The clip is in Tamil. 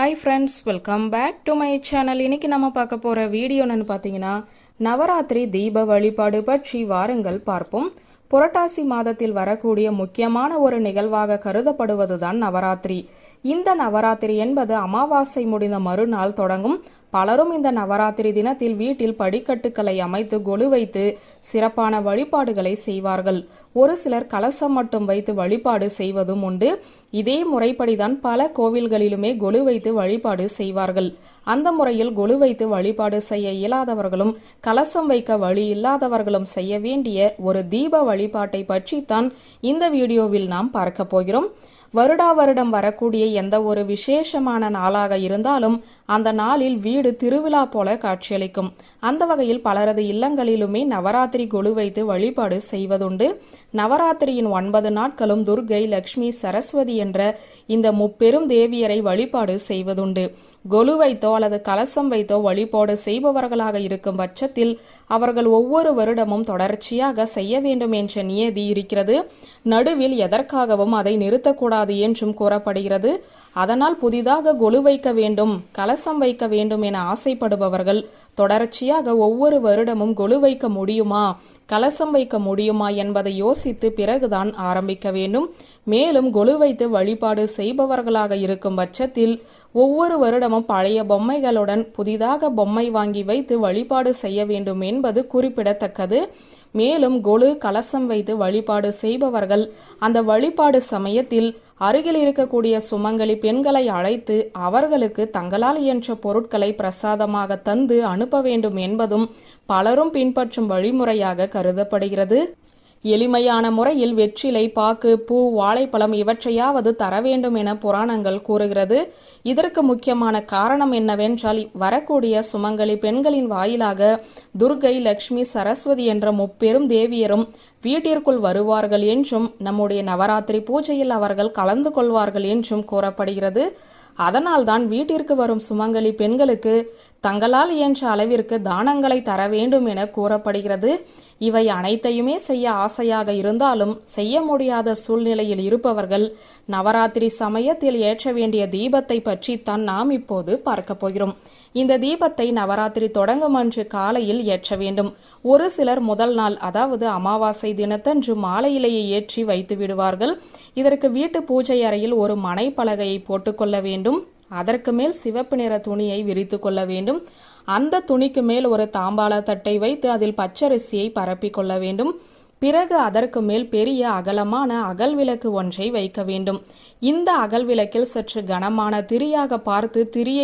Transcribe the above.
Hi friends welcome back to my channel இன்னைக்கு நம்ம பார்க்க போகிற வீடியோ என்னென்னு பார்த்தீங்கன்னா நவராத்திரி தீப வழிபாடு பற்றி வாருங்கள் பார்ப்போம். புரட்டாசி மாதத்தில் வரக்கூடிய முக்கியமான ஒரு நிகழ்வாக கருதப்படுவதுதான் நவராத்திரி. இந்த நவராத்திரி என்பது அமாவாசை முடிந்த மறுநாள் தொடங்கும். பலரும் இந்த நவராத்திரி தினத்தில் வீட்டில் படிக்கட்டுக்களை அமைத்து கொலு வைத்து சிறப்பான வழிபாடுகளை செய்வார்கள். ஒரு சிலர் கலசம் மட்டும் வைத்து வழிபாடு செய்வதும் உண்டு. இதே முறைப்படிதான் பல கோவில்களிலுமே கொலு வைத்து வழிபாடு செய்வார்கள். அந்த முறையில் கொலு வைத்து வழிபாடு செய்ய இயலாதவர்களும் கலசம் வைக்க வழி இல்லாதவர்களும் செய்ய வேண்டிய ஒரு தீப வழிபாட்டை பற்றித்தான் இந்த வீடியோவில் நாம் பார்க்க போகிறோம். வருடா வருடம் வரக்கூடிய எந்த ஒரு விசேஷமான நாளாக இருந்தாலும் அந்த நாளில் வீடு திருவிழா போல காட்சியளிக்கும். அந்த வகையில் பலரது இல்லங்களிலுமே நவராத்திரி கொலு வைத்து வழிபாடு செய்வதுண்டு. நவராத்திரியின் ஒன்பது நாட்களும் துர்கை லக்ஷ்மி சரஸ்வதி என்ற இந்த முப்பெரும் தேவியரை வழிபாடு செய்வதுண்டு. கொலு வைத்தோ அல்லது கலசம் வைத்தோ வழிபாடு செய்பவர்களாக இருக்கும் பட்சத்தில் அவர்கள் ஒவ்வொரு வருடமும் தொடர்ச்சியாக செய்ய வேண்டும் என்ற நியதி இருக்கிறது. நடுவில் எதற்காகவும் அதை நிறுத்தக்கூடாது கூடாது என்றும் கூறப்படுகிறது. அதனால் புதிதாக கொலு வைக்க வேண்டும் கலசம் வைக்க வேண்டும் என ஆசைப்படுபவர்கள் தொடர்ச்சியாக ஒவ்வொரு வருடமும் கொலு வைக்க முடியுமா கலசம் வைக்க முடியுமா என்பதை யோசித்து பிறகுதான் ஆரம்பிக்க வேண்டும். மேலும் கொலு வைத்து வழிபாடு செய்பவர்களாக இருக்கும் பட்சத்தில் ஒவ்வொரு வருடமும் பழைய பொம்மைகளுடன் புதிதாக பொம்மை வாங்கி வைத்து வழிபாடு செய்ய வேண்டும் என்பது குறிப்பிடத்தக்கது. மேலும் கொலு கலசம் வைத்து வழிபாடு செய்பவர்கள் அந்த வழிபாடு சமயத்தில் அருகில் இருக்கக்கூடிய சுமங்கலி பெண்களை அழைத்து அவர்களுக்கு தங்களால் இயன்ற பொருட்களை பிரசாதமாக தந்து அனுப்ப வேண்டும் என்பதும் பலரும் பின்பற்றும் வழிமுறையாக கருதப்படுகிறது. எளிமையான முறையில் வெற்றிலை பாக்கு பூ வாழைப்பழம் இவற்றையாவது தர வேண்டும் என புராணங்கள் கூறுகிறது. இதற்கு முக்கியமான காரணம் என்னவென்றால் வரக்கூடிய சுமங்கலி பெண்களின் வாயிலாக துர்கை லக்ஷ்மி சரஸ்வதி என்ற முப்பெரும் தேவியரும் வீட்டிற்குள் வருவார்கள் என்றும் நம்முடைய நவராத்திரி பூஜையில் அவர்கள் கலந்து கொள்வார்கள் என்றும் கூறப்படுகிறது. அதனால்தான் வீட்டிற்கு வரும் சுமங்கலி பெண்களுக்கு தங்களால் இயன்ற அளவிற்கு தானங்களை தர வேண்டும் என கூறப்படுகிறது. இவை அனைத்தையுமே செய்ய ஆசையாக இருந்தாலும் செய்ய முடியாத சூழ்நிலையில் இருப்பவர்கள் நவராத்திரி சமயத்தில் ஏற்ற வேண்டிய தீபத்தை பற்றி தான் நாம் இப்போது பார்க்க போகிறோம். இந்த தீபத்தை நவராத்திரி தொடங்கும் அன்று காலையில் ஏற்ற வேண்டும். ஒரு சிலர் முதல் நாள் அதாவது அமாவாசை தினத்தன்று மாலையிலேயே ஏற்றி வைத்து விடுவார்கள். இதற்கு வீட்டு பூஜை அறையில் ஒரு மனைப்பலகையை போட்டுக்கொள்ள வேண்டும். அதற்கு மேல் சிவப்பு நிற துணியை விரித்து கொள்ள வேண்டும். அந்த துணிக்கு மேல் ஒரு தாம்பாள தட்டை வைத்து அதில் பச்சரிசியை பரப்பி கொள்ள வேண்டும். பிறகு அதற்கு மேல் பெரிய அகலமான அகல் விளக்கு ஒன்றை வைக்க வேண்டும். இந்த அகல் விளக்கில் சற்று கனமான திரியாக பார்த்து திரியை